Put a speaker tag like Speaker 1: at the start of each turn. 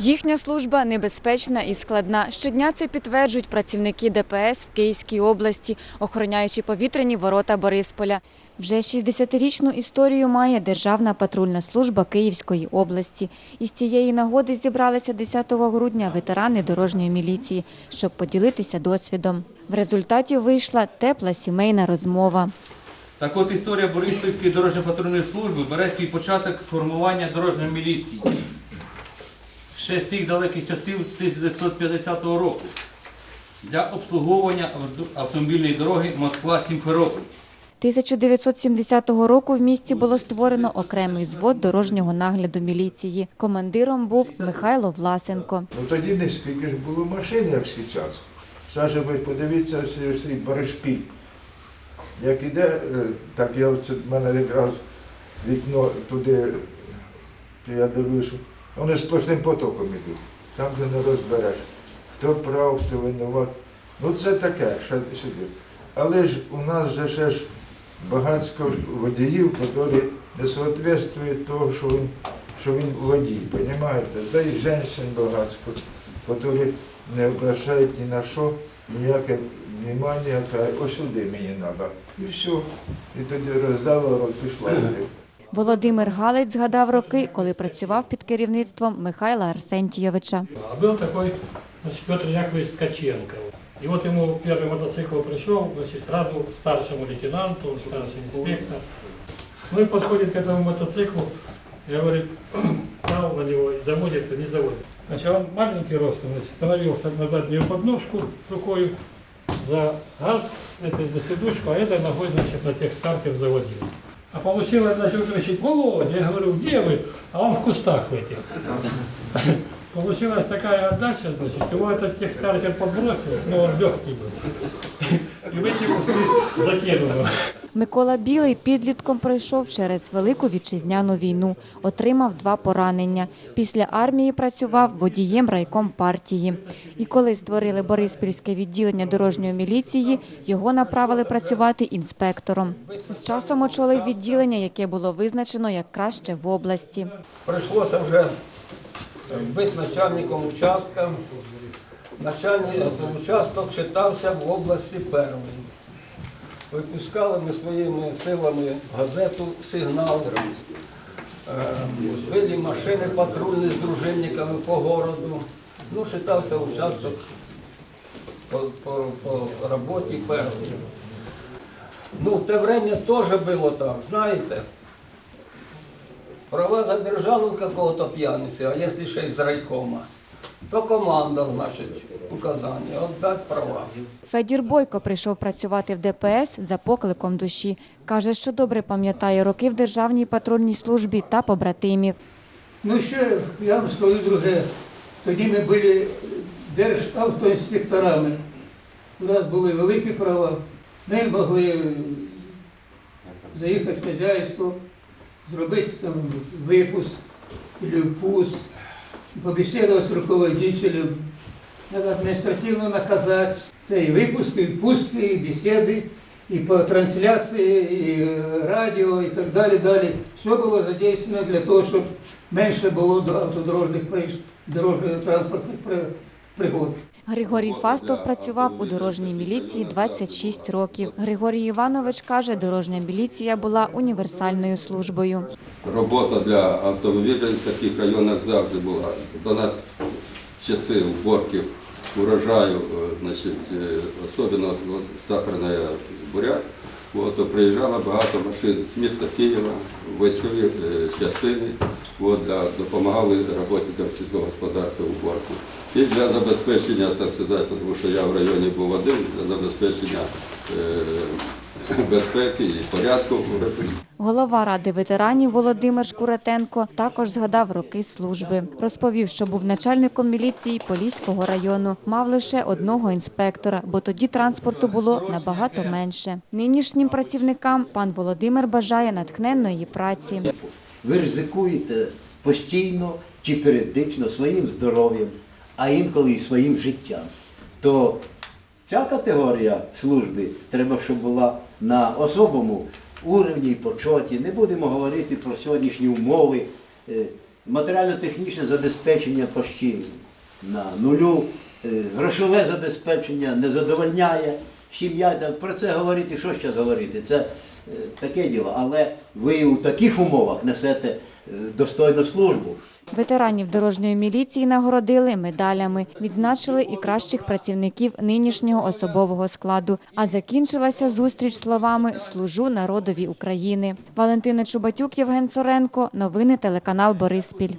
Speaker 1: Їхня служба небезпечна і складна. Щодня це підтверджують працівники ДПС в Київській області, охороняючи повітряні ворота Борисполя. Вже 60-річну історію має Державна патрульна служба Київської області. Із цієї нагоди зібралися 10 грудня ветерани дорожньої міліції, щоб поділитися досвідом. В результаті вийшла тепла сімейна розмова.
Speaker 2: Так от історія Бориспільської дорожньо-патрульної служби бере свій початок з формування дорожньої міліції. Ще з цих далеких часів 1950 року для обслуговування автомобільної дороги Москва-Сімферополь.
Speaker 1: 1970 року в місті було створено окремий звод дорожнього нагляду міліції. Командиром був Михайло Власенко.
Speaker 3: Ну тоді не скільки ж було машин, як зараз. Саже, ви подивіться цей Баришпіль. Як іде, е, так я в мене якраз вікно туди, то я дивлюся, вони сплошним потоком йдуть. Там вже не розбереш. Хто прав, хто винуват. Ну це таке, ще сюди. Але ж у нас же ще ж багатько водіїв, які не соответствують того, що він, що він водій, розумієте? Да і жінчин багатько, які не обращають ні на що, ніяке внимання, ось сюди мені треба. І все. І тоді роздала, пішла.
Speaker 1: Володимир Галець згадав роки, коли працював під керівництвом Михайла Арсентійовича.
Speaker 4: А был такой значит, Петр Яковлевич Ткаченко. И вот ему первый мотоцикл пришел, значит, сразу старшему лейтенанту, он старший инспектор. Ну и подходит к этому мотоциклу, и говорит, стал на него и заводит, и не заводит. Значит, он маленький ростом, значит, становился на заднюю подножку рукой за газ, этой за сидушку, а этой ногой, значит, на тех стартер заводил. А получилось, начал кричать, Володя, я говорю, где вы? А он в кустах в этих. Получилась такая отдача, значит, его этот текстартер подбросил, но он легкий был. И в эти кусты закинул.
Speaker 1: Микола Білий підлітком пройшов через Велику вітчизняну війну, отримав два поранення. Після армії працював водієм райком партії. І коли створили Бориспільське відділення дорожньої міліції, його направили працювати інспектором. З часом очолив відділення, яке було визначено як краще в області.
Speaker 5: Прийшлося вже бути начальником участка. Начальник участок вважався в області перший. Випускали ми своїми силами газету «Сигнал». Е, Били машини патрульні з дружинниками по городу. Ну, вважався участок по, по, по роботі перший. Ну, в те время теж було так, знаєте. Права задержали у какого-то пьяницы, а если ще из райкома, то команда, значит, указание, отдать права.
Speaker 1: Федір Бойко прийшов працювати в ДПС за покликом душі. Каже, що добре пам'ятає роки в державній патрульній службі та побратимів.
Speaker 6: Ну ще я вам скажу друге. Тоді ми були державтоінспекторами. У нас були великі права. Ми могли заїхати в хазяйство, зробити там випуск або впуск, побесідувати з руководителем, треба адміністративно наказати. Це і випуски, і впуски, і бесіди, і по трансляції, і радіо, і так далі. далі. Все було задействовано для того, щоб менше було до автодорожних проїзд- дорожньо транспортних при- пригод.
Speaker 1: Григорій Фастов працював у дорожній міліції 26 років. Григорій Іванович каже, дорожня міліція була універсальною службою.
Speaker 7: Робота для автомобілів в таких районах завжди була. До нас в часи уборки урожаю, е, значить, е, особливо сахарна буряк, от, приїжджало багато машин з міста Києва, військові е, частини, для, допомагали роботникам сільського господарства уборці. І для забезпечення, так сказати, тому що я в районі був один, для забезпечення е, безпеки і порядку.
Speaker 1: Голова ради ветеранів Володимир Шкуратенко також згадав роки служби. Розповів, що був начальником міліції Поліського району. Мав лише одного інспектора, бо тоді транспорту було набагато менше. Нинішнім працівникам пан Володимир бажає натхненної праці.
Speaker 8: Ви ризикуєте постійно чи періодично своїм здоров'ям, а інколи і своїм життям, то ця категорія служби треба, щоб була на особому уровні і почоті. Не будемо говорити про сьогоднішні умови. е, матеріально-технічне забезпечення почти на нулю, е, грошове забезпечення не задовольняє. Сім'я, про це говорити, що ще говорити? Це таке діло. Але ви у таких умовах несете е, достойну службу.
Speaker 1: Ветеранів дорожньої міліції нагородили медалями, відзначили і кращих працівників нинішнього особового складу. А закінчилася зустріч словами «Служу народові України». Валентина Чубатюк, Євген Соренко. Новини телеканал Бориспіль.